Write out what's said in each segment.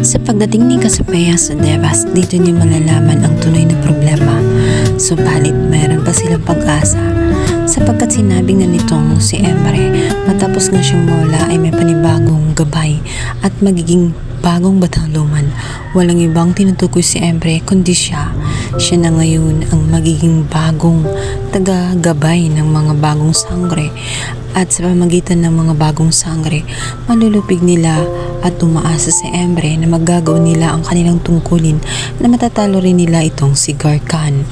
Sa pagdating ni Kasapaya sa Devas, dito niya malalaman ang tunay na problema. Subalit, mayroon pa silang pag-asa. Sapagkat sinabi na nitong si Emre, matapos nga siyang mawala ay may panibagong gabay at magiging bagong batang luman. Walang ibang tinutukoy si Emre kundi siya. Siya na ngayon ang magiging bagong taga-gabay ng mga bagong sangre at sa pamagitan ng mga bagong sangre, malulupig nila at umaasa si Emre na magagawa nila ang kanilang tungkulin na matatalo rin nila itong si Garkan.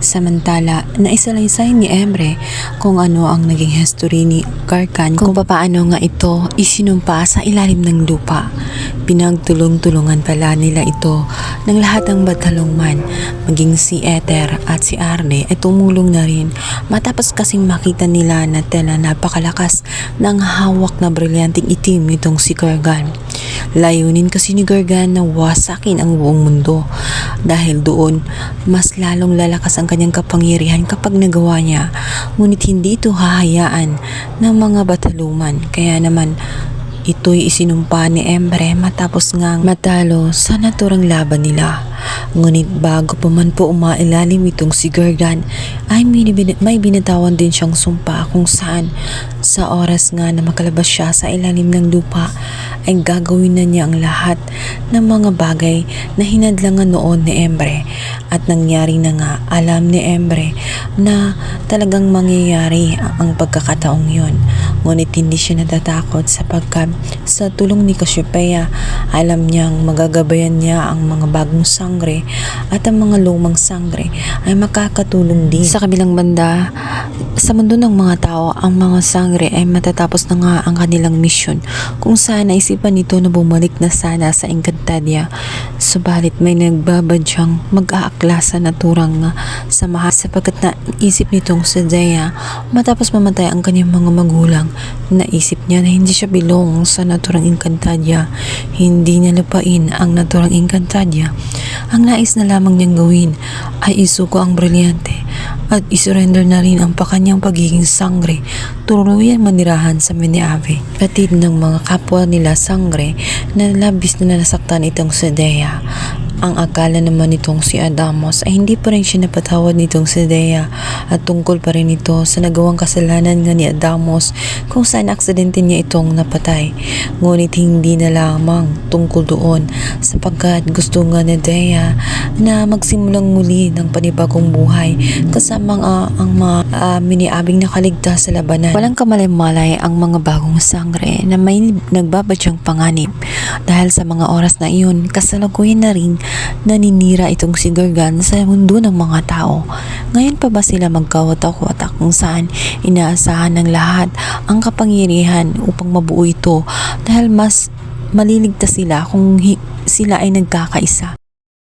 Samantala, naisalaysay ni Emre kung ano ang naging history ni Garkan kung papaano nga ito isinumpa sa ilalim ng lupa. Pinagtulong-tulungan pala nila ito ng lahat ng batalongman, maging si Ether at si Arne ay tumulong na rin matapos kasing makita nila na tela napakalakas ng hawak na brilyanteng itim itong si Gargan. Layunin kasi ni Gargan na wasakin ang buong mundo. Dahil doon mas lalong lalakas ang kanyang kapangyarihan kapag nagawa niya. Ngunit hindi ito hahayaan ng mga bataluman. Kaya naman Ito'y isinumpa ni Emre matapos ngang matalo sa naturang laban nila. Ngunit bago pa man po umailalim itong si Gargan, ay may binatawan din siyang sumpa kung saan sa oras nga na makalabas siya sa ilalim ng lupa ay gagawin na niya ang lahat ng mga bagay na hinadlangan noon ni Emre at nangyari na nga alam ni Emre na talagang mangyayari ang pagkakataong yon. Ngunit hindi siya natatakot sapagkat sa tulong ni Cassiopeia, alam niyang magagabayan niya ang mga bagong sangre at ang mga lumang sangre ay makakatulong din. Sa kabilang banda, sa mundo ng mga tao, ang mga sangre ay matatapos na nga ang kanilang misyon kung saan naisipan nito na bumalik na sana sa Encantadia. Subalit may nagbabadyang mag-aakla sa naturang uh, samahan sapagkat naisip nitong si Dea matapos mamatay ang kanyang mga magulang. Naisip niya na hindi siya bilong sa naturang Encantadia. Hindi niya lupain ang naturang Encantadia. Ang nais na lamang niyang gawin ay isuko ang brilyante at isurrender na rin ang pakanyang pagiging sangre tuluyan manirahan sa Miniave. Patid ng mga kapwa nila sangre na labis na nasaktan itong si Dea. Ang akala naman nitong si Adamos ay hindi pa rin siya napatawad nitong si Dea at tungkol pa rin ito sa nagawang kasalanan nga ni Adamos kung saan aksidente niya itong napatay. Ngunit hindi na lamang tungkol doon sapagkat gusto nga ni Dea na magsimulang muli ng panibagong buhay kasama ang, ang mga ah, miniabing nakaligtas sa labanan. Walang kamalay-malay ang mga bagong sangre na may nagbabadyang panganib dahil sa mga oras na iyon kasalukuyan na rin naninira itong si Gargan sa mundo ng mga tao. Ngayon pa ba sila magkawatak-watak kung saan inaasahan ng lahat ang kapangyarihan upang mabuo ito dahil mas maliligtas sila kung sila ay nagkakaisa.